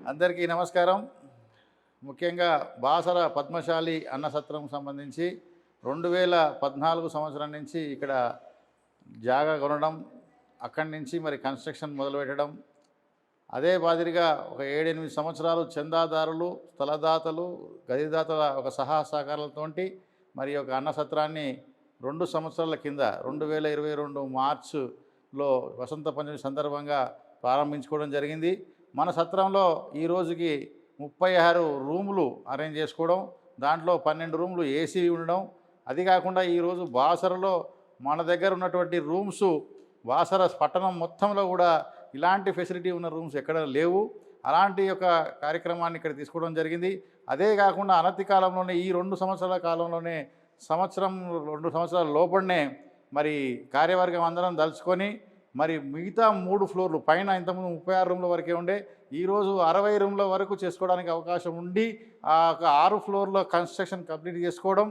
అందరికీ నమస్కారం. ముఖ్యంగా బాసర పద్మశాలి అన్న సత్రం సంబంధించి రెండు వేల పద్నాలుగు సంవత్సరం నుంచి ఇక్కడ జాగా కొనడం అక్కడి నుంచి మరి కన్స్ట్రక్షన్ మొదలుపెట్టడం అదే మాదిరిగా ఒక ఏడెనిమిది సంవత్సరాలు చందాదారులు స్థలదాతలు గదిదాతల ఒక సహా సహకారాలతోటి మరి ఒక అన్న సత్రాన్ని రెండు సంవత్సరాల కింద రెండు వేల ఇరవై రెండు మార్చులో వసంత పంచమి సందర్భంగా ప్రారంభించుకోవడం జరిగింది. మన సత్రంలో ఈ రోజుకి ముప్పై ఆరు రూములు అరేంజ్ చేసుకోవడం దాంట్లో పన్నెండు రూములు ఏసీ ఉండడం. అది కాకుండా ఈరోజు బాసరలో మన దగ్గర ఉన్నటువంటి రూమ్స్ బాసర పట్టణం మొత్తంలో కూడా ఇలాంటి ఫెసిలిటీ ఉన్న రూమ్స్ ఎక్కడ లేవు. అలాంటి యొక్క కార్యక్రమాన్ని ఇక్కడ తీసుకోవడం జరిగింది. అదే కాకుండా అనతి కాలంలోనే ఈ రెండు సంవత్సరాల కాలంలోనే సంవత్సరం రెండు సంవత్సరాల లోపలనే మరి కార్యవర్గం అందరం దలుచుకొని మరి మిగతా మూడు ఫ్లోర్లు పైన ఇంతకుముందు ముప్పై ఆరు రూమ్ల వరకే ఉండే ఈరోజు అరవై రూమ్ల వరకు చేసుకోవడానికి అవకాశం ఉండి ఆ ఒక ఆరు ఫ్లోర్లో కన్స్ట్రక్షన్ కంప్లీట్ చేసుకోవడం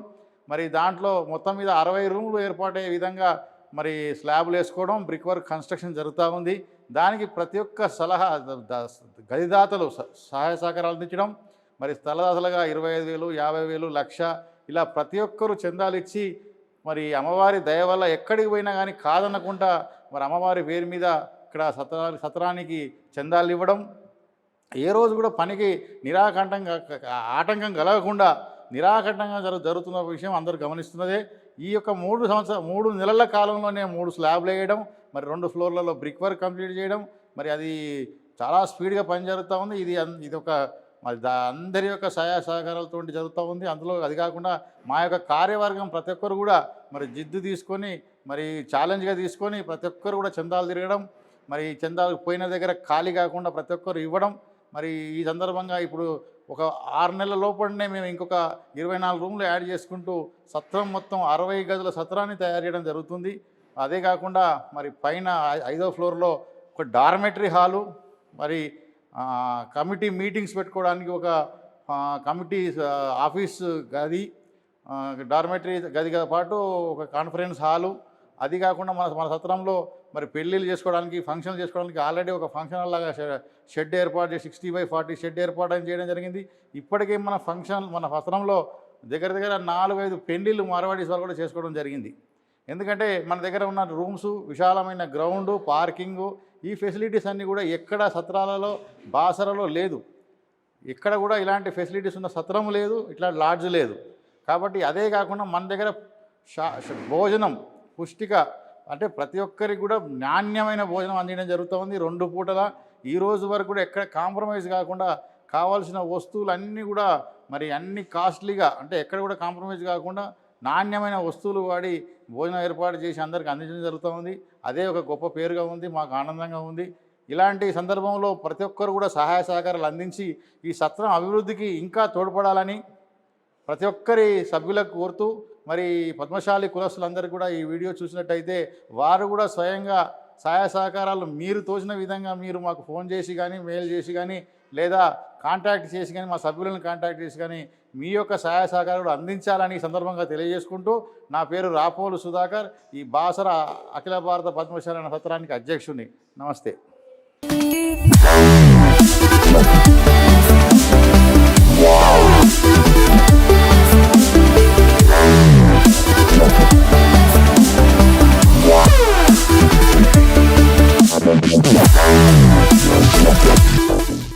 మరి దాంట్లో మొత్తం మీద అరవై రూములు ఏర్పాటయ్యే విధంగా మరి స్లాబ్లు వేసుకోవడం బ్రిక్ వర్క్ కన్స్ట్రక్షన్ జరుగుతూ ఉంది. దానికి ప్రతి ఒక్క సలహా గదిదాతలు స- సహాయ సహకారాలు అందించడం మరి స్థలదాతలుగా ఇరవై ఐదు వేలు యాభై వేలు లక్ష ఇలా ప్రతి ఒక్కరూ చందాలు ఇచ్చి మరి అమ్మవారి దయ వల్ల ఎక్కడికి పోయినా కానీ కాదనకుండా మరి అమ్మవారి పేరు మీద ఇక్కడ సత్రా సత్రానికి చందాలు ఇవ్వడం ఏ రోజు కూడా పనికి నిరాకంఠంగా ఆటంకం కలగకుండా నిరాకంఠంగా జరు జరుగుతున్న విషయం అందరూ గమనిస్తున్నదే. ఈ యొక్క మూడు సంవత్సరం మూడు నెలల కాలంలోనే మూడు స్లాబ్లు వేయడం మరి రెండు ఫ్లోర్లలో బ్రిక్ వర్క్ కంప్లీట్ చేయడం మరి అది చాలా స్పీడ్గా పని జరుగుతూ ఉంది. ఇది అన్- ఇది ఒక మరి దా అందరి యొక్క సహాయ సహకారాలతో జరుగుతూ ఉంది. అందులో అది కాకుండా మా యొక్క కార్యవర్గం ప్రతి ఒక్కరు కూడా మరి జిద్దు తీసుకొని మరి ఛాలెంజ్గా తీసుకొని ప్రతి ఒక్కరు కూడా చందాలు తిరగడం మరి చందాలు పోయిన దగ్గర ఖాళీ కాకుండా ప్రతి ఒక్కరు ఇవ్వడం మరి ఈ సందర్భంగా ఇప్పుడు ఒక ఆరు నెలల లోపలనే మేము ఇంకొక ఇరవై నాలుగు రూమ్లు యాడ్ చేసుకుంటూ సత్రం మొత్తం అరవై గదుల సత్రాన్ని తయారు చేయడం జరుగుతుంది. అదే కాకుండా మరి పైన ఐదో ఫ్లోర్లో ఒక డార్మెటరీ హాలు మరి కమిటీ మీటింగ్స్ పెట్టుకోవడానికి ఒక కమిటీ ఆఫీస్ గది డార్మెటరీ గదితో పాటు ఒక కాన్ఫరెన్స్ హాలు అది కాకుండా మన మన సత్రంలో మరి పెళ్ళిళ్ళు చేసుకోవడానికి ఫంక్షన్లు చేసుకోవడానికి ఆల్రెడీ ఒక ఫంక్షన్ లాగా షెడ్ ఏర్పాటు చేసి సిక్స్టీ బై ఫార్టీ షెడ్ ఏర్పాటు అని చేయడం జరిగింది. ఇప్పటికే మన ఫంక్షన్ మన సత్రంలో దగ్గర దగ్గర నాలుగైదు పెళ్ళిళ్ళు మార్వాడీస్ వాళ్ళు కూడా చేసుకోవడం జరిగింది. ఎందుకంటే మన దగ్గర ఉన్న రూమ్స్ విశాలమైన గ్రౌండు పార్కింగు ఈ ఫెసిలిటీస్ అన్నీ కూడా ఎక్కడ సత్రాలలో బాసరలో లేదు. ఎక్కడ కూడా ఇలాంటి ఫెసిలిటీస్ ఉన్న సత్రం లేదు ఇట్లా లాడ్జ్ లేదు. కాబట్టి అదే కాకుండా మన దగ్గర షా భోజనం పుష్టిక అంటే ప్రతి ఒక్కరికి కూడా నాణ్యమైన భోజనం అందించడం జరుగుతుంది. రెండు పూటల ఈ రోజు వరకు కూడా ఎక్కడ కాంప్రమైజ్ కాకుండా కావాల్సిన వస్తువులు అన్నీ కూడా మరి అన్ని కాస్ట్లీగా అంటే ఎక్కడ కూడా కాంప్రమైజ్ కాకుండా నాణ్యమైన వస్తువులు వాడి భోజనం ఏర్పాటు చేసి అందరికి అందించడం జరుగుతుంది. అదే ఒక గొప్ప పేరుగా ఉంది మాకు ఆనందంగా ఉంది. ఇలాంటి సందర్భంలో ప్రతి ఒక్కరు కూడా సహాయ సహకారాలు అందించి ఈ సత్రం అభివృద్ధికి ఇంకా తోడ్పడాలని ప్రతి ఒక్కరి సభ్యులకు కోరుతూ మరి పద్మశాలి కులస్తులందరూ కూడా ఈ వీడియో చూసినట్టయితే వారు కూడా స్వయంగా సహాయ సహకారాలు మీరు తోచిన విధంగా మీరు మాకు ఫోన్ చేసి కానీ మెయిల్ చేసి కానీ లేదా కాంటాక్ట్ చేసి కానీ మా సభ్యులను కాంటాక్ట్ చేసి కానీ మీ యొక్క సహాయ సహకారాలు అందించాలని ఈ సందర్భంగా తెలియజేసుకుంటూ నా పేరు రాపోలు సుధాకర్ ఈ బాసర అఖిల భారత పద్మశాలి నక్షత్రానికి అధ్యక్షుని అధ్యక్షుడిని. నమస్తే.